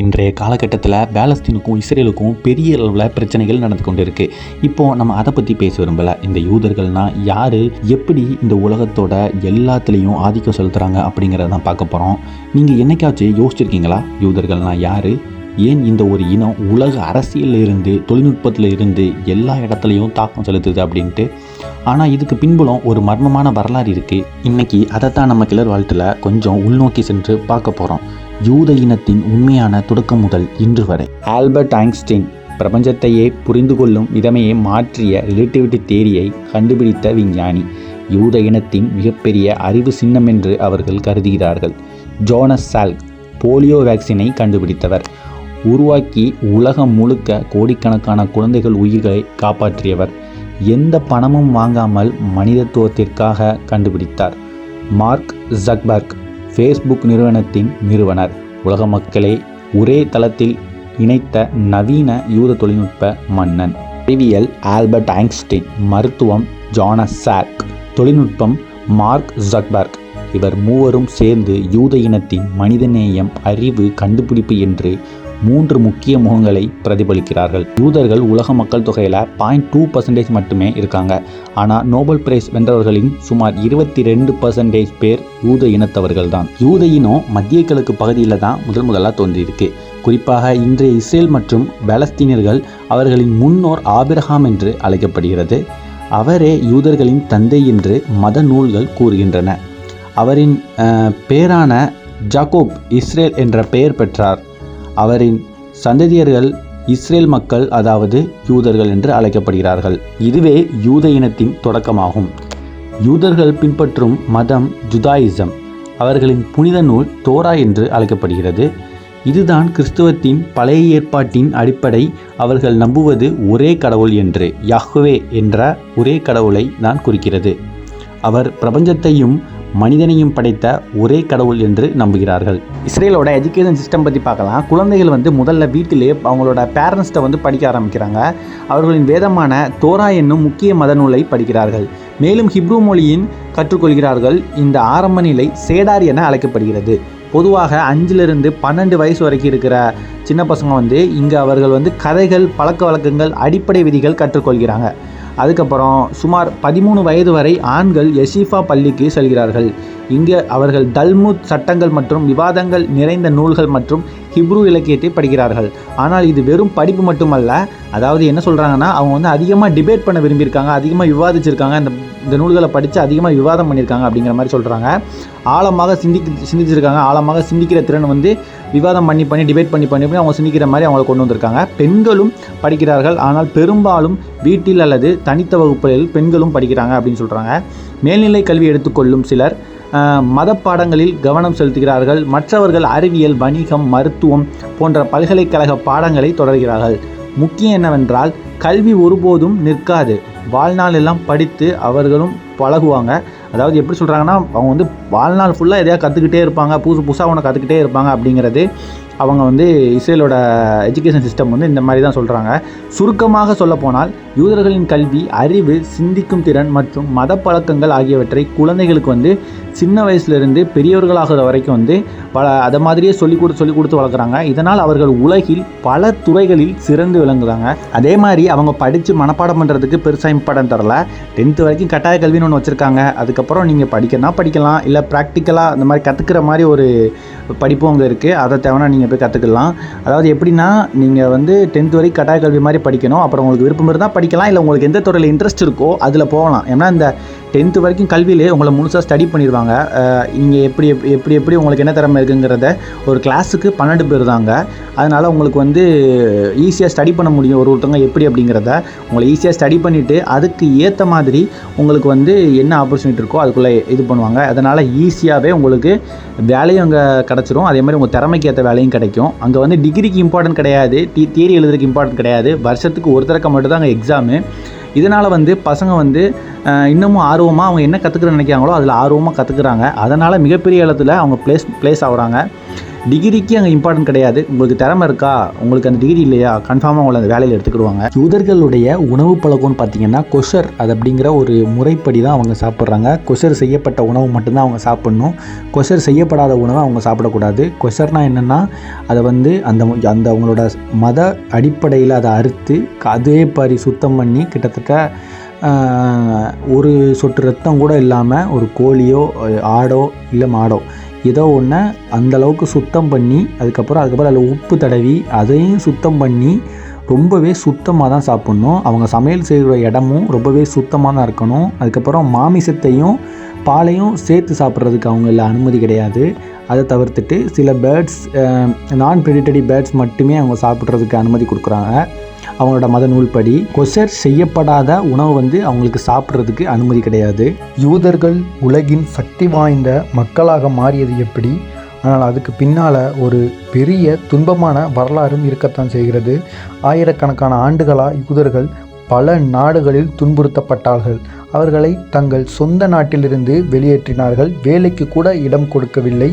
இன்றைய காலகட்டத்தில் பேலஸ்தீனுக்கும் இஸ்ரேலுக்கும் பெரிய அளவில் பிரச்சனைகள் நடந்து கொண்டு இருக்கு இப்போ நம்ம அதை பற்றி பேச விரும்பலை. இந்த யூதர்கள்னா யார்? எப்படி இந்த உலகத்தோட எல்லாத்துலேயும் ஆதிக்கம் செலுத்துகிறாங்க அப்படிங்கிறத தான் பார்க்க போகிறோம் நீங்கள் என்னைக்காச்சும் யோசிச்சிருக்கீங்களா? யூதர்கள்னா யார்? ஏன் இந்த ஒரு இனம் உலக அரசியலில் இருந்து தொழில்நுட்பத்தில் இருந்து எல்லா இடத்துலையும் தாக்கம் செலுத்துது அப்படின்ட்டு? ஆனால் இதுக்கு பின்புலம் ஒரு மர்மமான வரலாறு இருக்குது இன்னைக்கு அதைத்தான் நம்ம கிளர் வாழ்த்தில் கொஞ்சம் உள்நோக்கி சென்று பார்க்க போகிறோம் யூத இனத்தின் உண்மையான தொடக்கம் முதல் இன்று வரை. ஆல்பர்ட் ஐன்ஸ்டீன் பிரபஞ்சத்தையே புரிந்து கொள்ளும் விதமையை மாற்றிய ரிலேட்டிவிட்டி தேரியை கண்டுபிடித்த விஞ்ஞானி. யூத இனத்தின் மிகப்பெரிய அறிவு சின்னம் என்று அவர்கள் கருதுகிறார்கள். ஜோனஸ் சால்க் போலியோ வேக்சினை கண்டுபிடித்தவர். உருவாக்கி உலகம் முழுக்க கோடிக்கணக்கான குழந்தைகள் உயிர்களை காப்பாற்றியவர். எந்த பணமும் வாங்காமல் மனிதத்துவத்திற்காக கண்டுபிடித்தார். மார்க் ஜக்பர்க் ஃபேஸ்புக் நிறுவனத்தின் நிறுவனர். உலக மக்களை ஒரே தளத்தில் இணைத்த நவீன யூத தொழில்நுட்ப மன்னன். அறிவியல் ஆல்பர்ட் ஐன்ஸ்டீன் மருத்துவம் ஜானஸ் சாக் தொழில்நுட்பம் மார்க் ஜக்பர்க். இவர் மூவரும் சேர்ந்து யூத இனத்தின் மனிதநேயம் அறிவு கண்டுபிடிப்பு என்று மூன்று முக்கிய முகங்களை பிரதிபலிக்கிறார்கள். யூதர்கள் உலக மக்கள் தொகையில் பாயிண்ட் டூ பர்சன்டேஜ் மட்டுமே இருக்காங்க. ஆனால் நோபல் பிரைஸ் வென்றவர்களின் சுமார் இருபத்தி ரெண்டு பர்சன்டேஜ் பேர் யூத இனத்தவர்கள் தான். யூத இனம் மத்திய கிழக்கு பகுதியில் தான் முதல் முதலாக தோன்றியிருக்கு. குறிப்பாக இன்றைய இஸ்ரேல் மற்றும் பாலஸ்தீனியர்கள் அவர்களின் முன்னோர் ஆபிரஹாம் என்று அழைக்கப்படுகிறது. அவரே யூதர்களின் தந்தை என்று மத நூல்கள் கூறுகின்றன. அவரின் பேரான ஜாக்கோப் இஸ்ரேல் என்ற பெயர் பெற்றார். அவரின் சந்ததியர்கள் இஸ்ரேல் மக்கள் அதாவது யூதர்கள் என்று அழைக்கப்படுகிறார்கள். இதுவே யூத இனத்தின் தொடக்கமாகும். யூதர்கள் பின்பற்றும் மதம் ஜுதாயிசம். அவர்களின் புனித நூல் தோரா என்று அழைக்கப்படுகிறது. இதுதான் கிறிஸ்துவத்தின் பழைய ஏற்பாட்டின் அடிப்படை. அவர்கள் நம்புவது ஒரே கடவுள் என்று யஹ்வே என்ற ஒரே கடவுளை தான் குறிக்கிறது. அவர் பிரபஞ்சத்தையும் மனிதனையும் படைத்த ஒரே கடவுள் என்று நம்புகிறார்கள். இஸ்ரேலோட எஜுகேஷன் சிஸ்டம் பற்றி பார்க்கலாம். குழந்தைகள் வந்து முதல்ல வீட்டிலே அவங்களோட பேரண்ட்ஸ்ட்டை வந்து படிக்க ஆரம்பிக்கிறாங்க. அவர்களின் வேதமான தோரா என்னும் முக்கிய மத நூலை படிக்கிறார்கள். மேலும் ஹிப்ரு மொழியின் கற்றுக்கொள்கிறார்கள். இந்த ஆரம்ப நிலை சேடார் என அழைக்கப்படுகிறது. பொதுவாக அஞ்சிலிருந்து பன்னெண்டு வயசு வரைக்கும் இருக்கிற சின்ன பசங்க வந்து இங்கே அவர்கள் வந்து கதைகள் பழக்க வழக்கங்கள் அடிப்படை விதிகள் கற்றுக்கொள்கிறாங்க. அதுக்கப்புறம் சுமார் பதிமூணு வயது வரை ஆண்கள் யஷீஃபா பள்ளிக்கு செல்கிறார்கள். இங்கே அவர்கள் தல்முத் சட்டங்கள் மற்றும் விவாதங்கள் நிறைந்த நூல்கள் மற்றும் ஹிப்ரு இலக்கியத்தை படிக்கிறார்கள். ஆனால் இது வெறும் படிப்பு மட்டுமல்ல அதாவது என்ன சொல்கிறாங்கன்னா அவங்க வந்து அதிகமாக டிபேட் பண்ண விரும்பியிருக்காங்க அதிகமாக விவாதிச்சிருக்காங்க இந்த இந்த நூல்களை படித்து அதிகமாக விவாதம் பண்ணியிருக்காங்க அப்படிங்கிற மாதிரி சொல்கிறாங்க ஆழமாக சிந்திக்க சிந்திச்சிருக்காங்க. ஆழமாக சிந்திக்கிற திறன் வந்து விவாதம் பண்ணி பண்ணி டிபேட் பண்ணி பண்ணி பண்ணி அவங்க சிந்திக்கிற மாதிரி அவங்களை கொண்டு வந்திருக்காங்க. பெண்களும் படிக்கிறார்கள். ஆனால் பெரும்பாலும் வீட்டில் அல்லது தனித்த வகுப்புகளில் பெண்களும் படிக்கிறாங்க அப்படின்னு சொல்கிறாங்க மேல்நிலை கல்வி எடுத்துக்கொள்ளும் சிலர் மத பாடங்களில் கவனம் செலுத்துகிறார்கள். மற்றவர்கள் அறிவியல் வணிகம் மருத்துவம் போன்ற பல்கலைக்கழக பாடங்களை தொடர்கிறார்கள். முக்கியம் என்னவென்றால் கல்வி ஒருபோதும் நிற்காது. வாழ்நாள் எல்லாம் படித்து அவர்களும் பழகுவாங்க. அதாவது எப்படி சொல்கிறாங்கன்னா அவங்க வந்து வாழ்நாள் ஃபுல்லாக எதையா கற்றுக்கிட்டே இருப்பாங்க புதுசு புதுசாக ஒன்று கற்றுக்கிட்டே இருப்பாங்க அப்படிங்கிறது அவங்க வந்து இஸ்ரேலோட எஜுகேஷன் சிஸ்டம் வந்து இந்த மாதிரி தான் சொல்கிறாங்க சுருக்கமாக சொல்லப்போனால் யூதர்களின் கல்வி அறிவு சிந்திக்கும் திறன் மற்றும் மத பழக்கங்கள் ஆகியவற்றை குழந்தைகளுக்கு வந்து சின்ன வயசுலேருந்து பெரியவர்களாகிற வரைக்கும் வந்து பல அதை மாதிரியே சொல்லிக் கொடுத்து சொல்லிக் கொடுத்து வளர்க்குறாங்க. இதனால் அவர்கள் உலகில் பல துறைகளில் சிறந்து விளங்குறாங்க. அதே மாதிரி அவங்க படித்து மனப்பாடம் பண்ணுறதுக்கு பெருசாக இம்பார்ட்டன் தரல. டென்த்து வரைக்கும் கட்டாய கல்வின்னு ஒன்று வச்சுருக்காங்க. அதுக்கப்புறம் நீங்கள் படிக்கனா படிக்கலாம். இல்லை ப்ராக்டிக்கலாக இந்த மாதிரி கற்றுக்கிற மாதிரி ஒரு படிப்பும் அங்கே இருக்குது அதை தேவைன்னா நீங்கள் போய் கற்றுக்கலாம் அதாவது எப்படின்னா நீங்கள் வந்து டென்த் வரைக்கும் கட்டாய கல்வி மாதிரி படிக்கணும். அப்புறம் உங்களுக்கு விருப்பம் இருந்தால் படிக்கலாம். இல்லை உங்களுக்கு எந்த துறையில் இன்ட்ரெஸ்ட் இருக்கோ அதில் போகலாம். ஏன்னா இந்த டென்த்து வரைக்கும் கல்வியிலே உங்களை முழுசாக ஸ்டடி பண்ணிடுவாங்க நீங்கள் எப்படி எப்படி எப்படி உங்களுக்கு என்ன திறமை இருக்குங்கிறத ஒரு கிளாஸுக்கு பன்னெண்டு பேர் தாங்க. அதனால் உங்களுக்கு வந்து ஈஸியாக ஸ்டடி பண்ண முடியும். ஒரு ஒருத்தவங்க எப்படி அப்படிங்கிறத உங்களை ஈஸியாக ஸ்டடி பண்ணிவிட்டு அதுக்கு ஏற்ற மாதிரி உங்களுக்கு வந்து என்ன ஆப்பர்ச்சுனிட்டி இருக்கோ அதுக்குள்ளே இது பண்ணுவாங்க. அதனால் ஈஸியாகவே உங்களுக்கு வேலையும் அங்கே கிடச்சிரும். அதே மாதிரி உங்கள் திறமைக்கு ஏற்ற வேலையும் கிடைக்கும். அங்கே வந்து டிகிரிக்கு இம்பார்ட்டன்ட் கிடையாது. டி தியரி எழுதுறதுக்கு இம்பார்ட்டன்ட் கிடையாது. வருஷத்துக்கு ஒரு தடக்க மட்டும் தான் அங்கே எக்ஸாமு இதனால் வந்து பசங்க வந்து இன்னமும் ஆர்வமாக அவங்க என்ன கற்றுக்கிறேன்னு நினைக்கிறாங்களோ அதில் ஆர்வமாக கற்றுக்குறாங்க அதனால் மிகப்பெரிய இடத்துல அவங்க ப்ளேஸ் ப்ளேஸ் ஆகுறாங்க. டிகிரிக்கு அங்கே இம்பார்ட்டன்ட் கிடையாது. உங்களுக்கு திறமை இருக்கா? உங்களுக்கு அந்த டிகிரி இல்லையா? கன்ஃபார்மாக உங்களை அந்த வேலையில் எடுத்துக்கிடுவாங்க. யூதர்களுடைய உணவு பழக்கம்னு பார்த்தீங்கன்னா கொஷர் அது அப்படிங்கிற ஒரு முறைப்படி தான் அவங்க சாப்பிட்றாங்க. கொஷர் செய்யப்பட்ட உணவு மட்டும்தான் அவங்க சாப்பிட்ணும். கொஷர் செய்யப்படாத உணவை அவங்க சாப்பிடக்கூடாது. கொஷர்னால் என்னென்னா அதை வந்து அந்த அந்த அவங்களோட மத அடிப்படையில் அதை அறுத்து அதே மாதிரி சுத்தம் பண்ணி கிட்டத்தட்ட ஒரு சொட்டு ரத்தம் கூட இல்லாமல் ஒரு கோழியோ ஆடோ இல்லை மாடோ ஏதோ ஒன்று அந்தளவுக்கு சுத்தம் பண்ணி அதுக்கப்புறம் அதுக்கப்புறம் அதில் உப்பு தடவி அதையும் சுத்தம் பண்ணி ரொம்பவே சுத்தமாக தான் சாப்பிட்ணும். அவங்க சமையல் செய்கிற இடமும் ரொம்பவே சுத்தமாக தான் இருக்கணும். அதுக்கப்புறம் மாமிசத்தையும் பாலையும் சேர்த்து சாப்பிட்றதுக்கு அவங்கள அனுமதி கிடையாது. அதை தவிர்த்துட்டு சில பேர்ட்ஸ் நான் ப்ரெடிட்டரி பேர்ட்ஸ் மட்டுமே அவங்க சாப்பிட்றதுக்கு அனுமதி கொடுக்குறாங்க. அவங்களோட மத நூல்படி கொசர் செய்யப்படாத உணவு வந்து அவங்களுக்கு சாப்பிட்றதுக்கு அனுமதி கிடையாது. யூதர்கள் உலகின் சக்தி வாய்ந்த மக்களாக மாறியது எப்படி? ஆனால் அதுக்கு பின்னால் ஒரு பெரிய துன்பமான வரலாறும் இருக்கத்தான் செய்கிறது. ஆயிரக்கணக்கான ஆண்டுகளாக யூதர்கள் பல நாடுகளில் துன்புறுத்தப்பட்டார்கள். அவர்களை தங்கள் சொந்த நாட்டிலிருந்து வெளியேற்றினார்கள். வேலைக்கு கூட இடம் கொடுக்கவில்லை.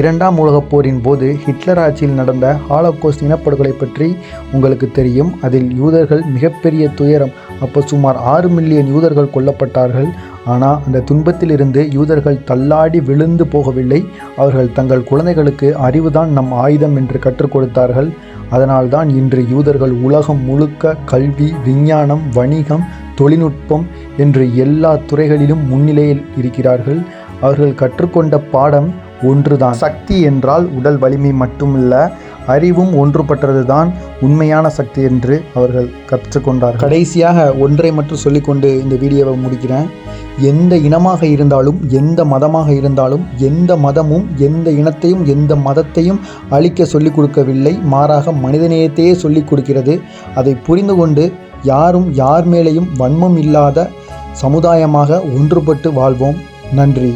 இரண்டாம் உலகப் போரின் போது ஹிட்லர் ஆட்சியில் நடந்த ஹாலோகோஸ்ட் இனப்படுகொலை பற்றி உங்களுக்கு தெரியும். அதில் யூதர்கள் மிகப்பெரிய துயரம். அப்போ சுமார் ஆறு மில்லியன் யூதர்கள் கொல்லப்பட்டார்கள். ஆனால் அந்த துன்பத்திலிருந்து யூதர்கள் தள்ளாடி விழுந்து போகவில்லை. அவர்கள் தங்கள் குழந்தைகளுக்கு அறிவுதான் நம் ஆயுதம் என்று கற்றுக் கொடுத்தார்கள். அதனால்தான் இன்று யூதர்கள் உலகம் முழுக்க கல்வி விஞ்ஞானம் வணிகம் தொழில்நுட்பம் என்று எல்லா துறைகளிலும் முன்னிலையில் இருக்கிறார்கள். அவர்கள் கற்றுக்கொண்ட பாடம் ஒன்றுதான். சக்தி என்றால் உடல் வலிமை மட்டுமல்ல அறிவும் ஒன்றுபட்டதுதான் உண்மையான சக்தி என்று அவர்கள் கற்றுக்கொண்டார் கடைசியாக ஒன்றை மட்டும் சொல்லிக்கொண்டு இந்த வீடியோவை முடிக்கிறேன். எந்த இனமாக இருந்தாலும் எந்த மதமாக இருந்தாலும் எந்த மதமும் எந்த இனத்தையும் எந்த மதத்தையும் அழிக்க சொல்லிக் கொடுக்கவில்லை. மாறாக மனிதநேயத்தையே சொல்லிக் கொடுக்கிறது. அதை புரிந்து கொண்டு யாரும் யார் மேலேயும் வன்மம் இல்லாத சமுதாயமாக ஒன்றுபட்டு வாழ்வோம். நன்றி.